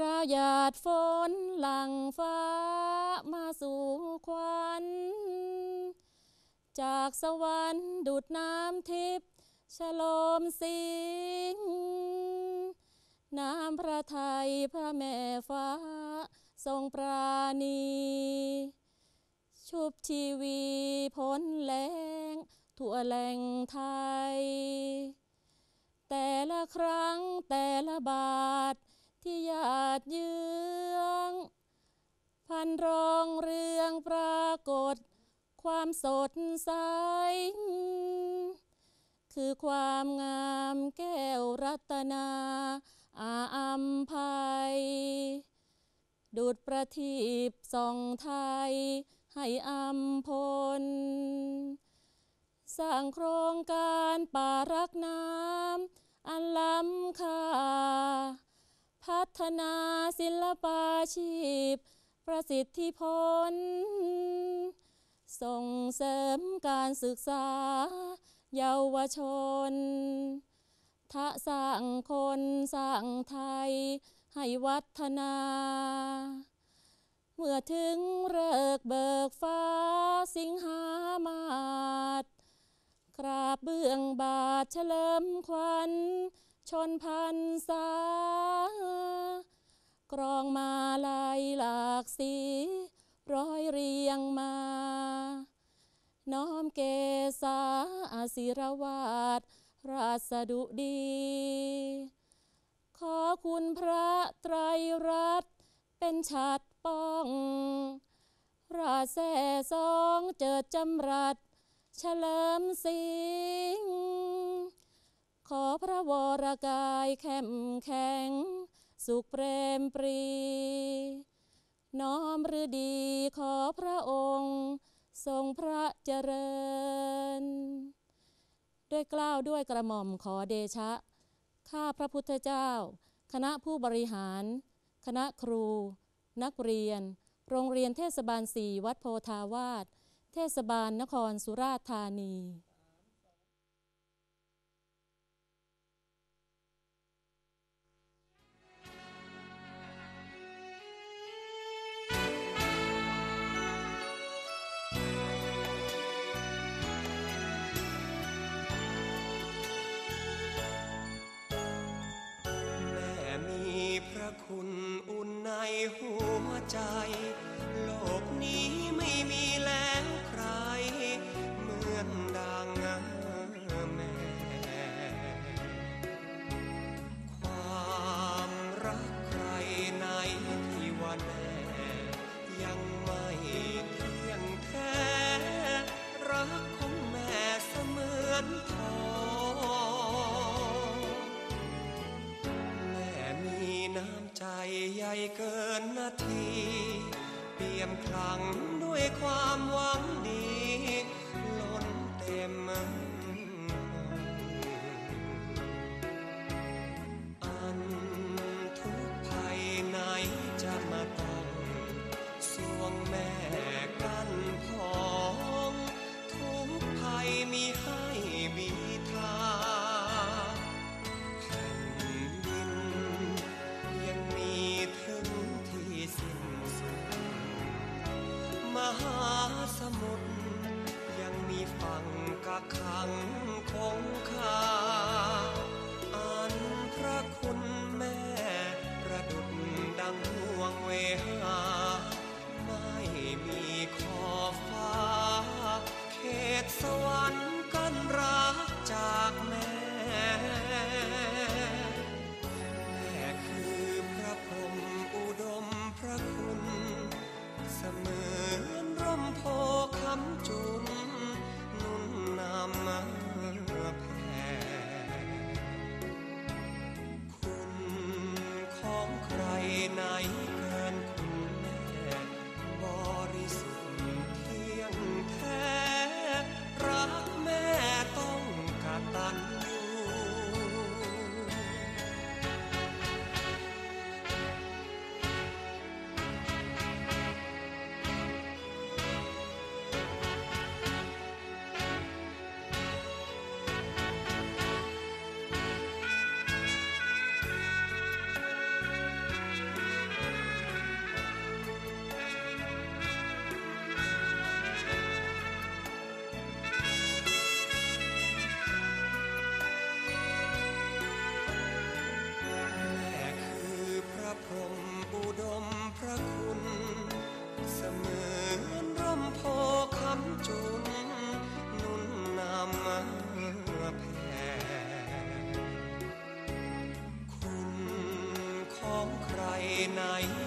ราหยาดฝนหลังฟ้ามาสู่ควันจากสวรรค์ดุดน้ำทิพย์ฉลมสิงน้ำพระไทยพระแม่ฟ้า ทรงปราณี ชุบชีวีพ้นแรงทั่วแหล่งไทย แต่ละครั้งแต่ละบาท ที่หยาดเยื้อง พันรองเรืองปรากฏ ความสดใส คือความงามแก้วรัตนาอาอัมภัยดุดประทีปส่องไทย ให้อัมพล สร้างโครงการป่ารักน้ำอันล้ำค่า พัฒนาศิลปาชีพ ประสิทธิผลส่งเสริมการศึกษา เยาวชน ทะสร้างคนสร้างไทย ให้วัฒนา เมื่อถึงเลิกเบิกฟ้าสิงหามาศกราบเบื้องบาทเฉลิมขวัญชนพันษา กรองมาลายหลากสี ร้อยเรียงมา น้อมเกษาอาศิรวาดราสดุดี ขอคุณพระไตรรัตน์เป็นฉัดป้อง ราแส่สองเจิดจำรัดเฉลิมสิงขอพระวรกายเข้มแข็ง สุขเปรมปรี น้อมฤดีขอพระองค์ ทรงพระเจริญ ด้วยเกล้าวด้วยกระหม่อมขอเดชะ ข้าพระพุทธเจ้า คณะผู้บริหาร คณะครู นักเรียน โรงเรียนเทศบาลสี่วัดโพธาวาสเทศบาลนครสุราษฎร์ธานี ใจ โลกนี้ไม่มีแล้วใคร เหมือนดังแม่ ความรักใครในที่ว่าแน่ยังไม่เที่ยงแท้ รักของแม่เสมือนทอง เกินนาที เปี่ยมพลังด้วยความหวังดี ล้นเต็ม มุทรยังมีฝั่งกักขังคงคาอันพระคุณ night.